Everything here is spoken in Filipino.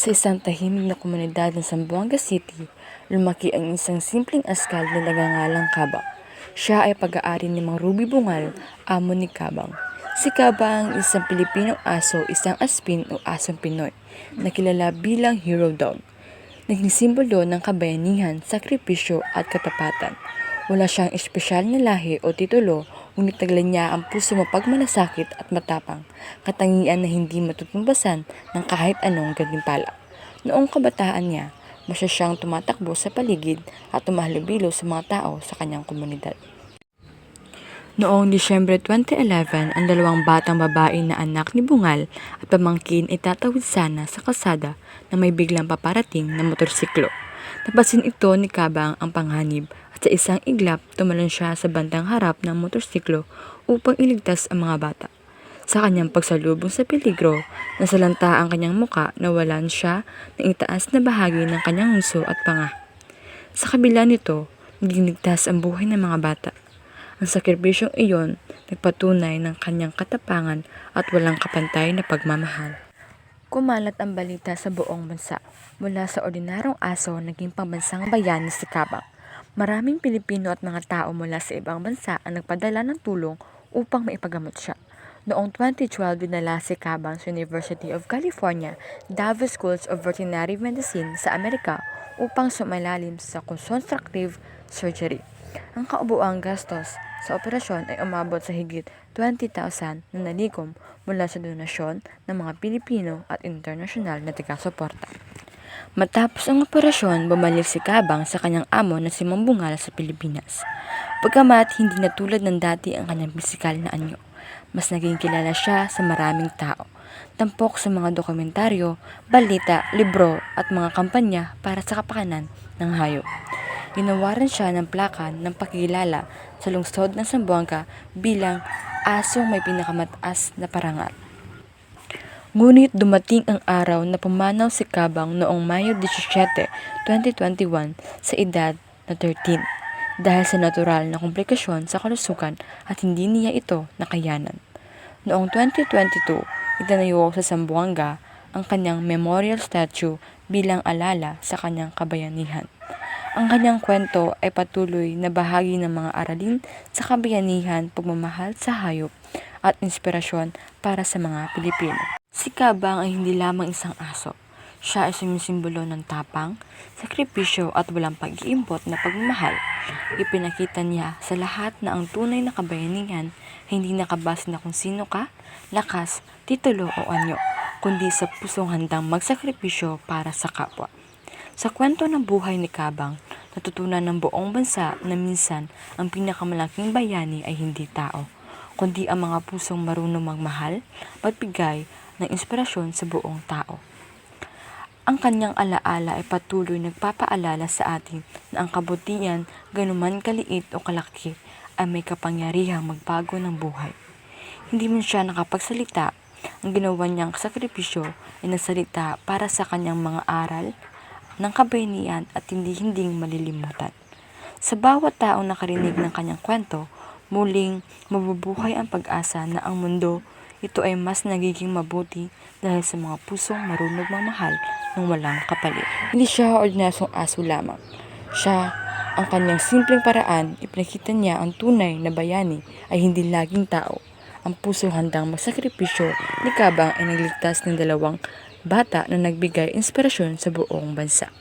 Sa isang tahimik na komunidad ng Zamboanga City, lumaki ang isang simpleng askal na nagangalang Kabang. Siya ay pag-aari ni Mang Ruby Bungal, amo ni Kabang. Si Kabang, isang Pilipinong aso, isang aspin o asong Pinoy, na kilala bilang hero dog. Naging simbolo ng kabayanihan, sakripisyo at katapatan. Wala siyang espesyal na lahi o titulo, ngunit taglan niya ang puso mapagmalasakit at matapang, katangian na hindi matutumbasan ng kahit anong gantimpala. Noong kabataan niya, masya siyang tumatakbo sa paligid at tumahalubilo sa mga tao sa kanyang komunidad. Noong Disyembre 2011, ang dalawang batang babae na anak ni Bungal at pamangkin ay tatawid sana sa kalsada na may biglang paparating na motorsiklo. Napansin ito ni Kabang ang panghanib sa isang iglap tumalon siya sa bandang harap ng motorsiklo upang iligtas ang mga bata. Sa kanyang pagsalubong sa peligro, nasalanta ang kanyang muka na walan siya ng itaas na bahagi ng kanyang nguso at panga. Sa kabila nito, naging ligtas ang buhay ng mga bata. Ang sakripisyong iyon nagpatunay ng kanyang katapangan at walang kapantay na pagmamahal. Kumalat ang balita sa buong bansa. Mula sa ordinarong aso, naging pambansang bayani si Kabang. Maraming Pilipino at mga tao mula sa ibang bansa ang nagpadala ng tulong upang maipagamot siya. Noong 2012, dinala si Kabang sa University of California, Davis Schools of Veterinary Medicine sa Amerika upang sumalalim sa constructive surgery. Ang kaubuang gastos sa operasyon ay umabot sa higit 20,000 na nalikom mula sa donasyon ng mga Pilipino at internasyonal na taga-suporta. Matapos ang operasyon, bumalik si Kabang sa kanyang amo na si Mambungal sa Pilipinas. Pagkamat hindi na tulad ng dati ang kanyang pisikal na anyo, mas naging kilala siya sa maraming tao. Tampok sa mga dokumentaryo, balita, libro at mga kampanya para sa kapakanan ng hayop. Ginawaran siya ng plakan ng pakilala sa lungsod ng Zamboanga bilang asong may pinakamataas na parangal. Ngunit dumating ang araw na pumanaw si Kabang noong Mayo 17, 2021 sa edad na 13 dahil sa natural na komplikasyon sa kalusugan at hindi niya ito nakayanan. Noong 2022, itinayo sa Zamboanga ang kanyang memorial statue bilang alala sa kanyang kabayanihan. Ang kanyang kwento ay patuloy na bahagi ng mga aralin sa kabayanihan, pagmamahal sa hayop at inspirasyon para sa mga Pilipino. Si Kabang ay hindi lamang isang aso. Siya ay sumisimbolo ng tapang, sakripisyo at walang pag-iimbot na pagmamahal. Ipinakita niya sa lahat na ang tunay na kabayanihan ay hindi nakabase na kung sino ka, lakas, titulo o anyo, kundi sa pusong handang magsakripisyo para sa kapwa. Sa kwento ng buhay ni Kabang, natutunan ng buong bansa na minsan ang pinakamalaking bayani ay hindi tao, kundi ang mga pusong marunong magmahal, magbigay ng inspirasyon sa buong tao. Ang kanyang alaala ay patuloy nagpapaalala sa atin na ang kabutihan, ganuman kaliit o kalaki, ay may kapangyarihang magbago ng buhay. Hindi man siya nakapagsalita, ang ginawa niyang sakripisyo ay nasalita para sa kanyang mga aral ng kabayanihan at hindi-hinding malilimutan. Sa bawat taong nakarinig ng kanyang kwento, muling mabubuhay ang pag-asa na ang mundo ito ay mas nagiging mabuti dahil sa mga pusong marunong mamahal ng walang kapalit. Hindi siya ordinasyong aso lamang. Siya, ang kanyang simpleng paraan, ipinakita niya ang tunay na bayani ay hindi laging tao. Ang puso handang magsakripisyo ni Kabang ay nagligtas ng dalawang bata na nagbigay inspirasyon sa buong bansa.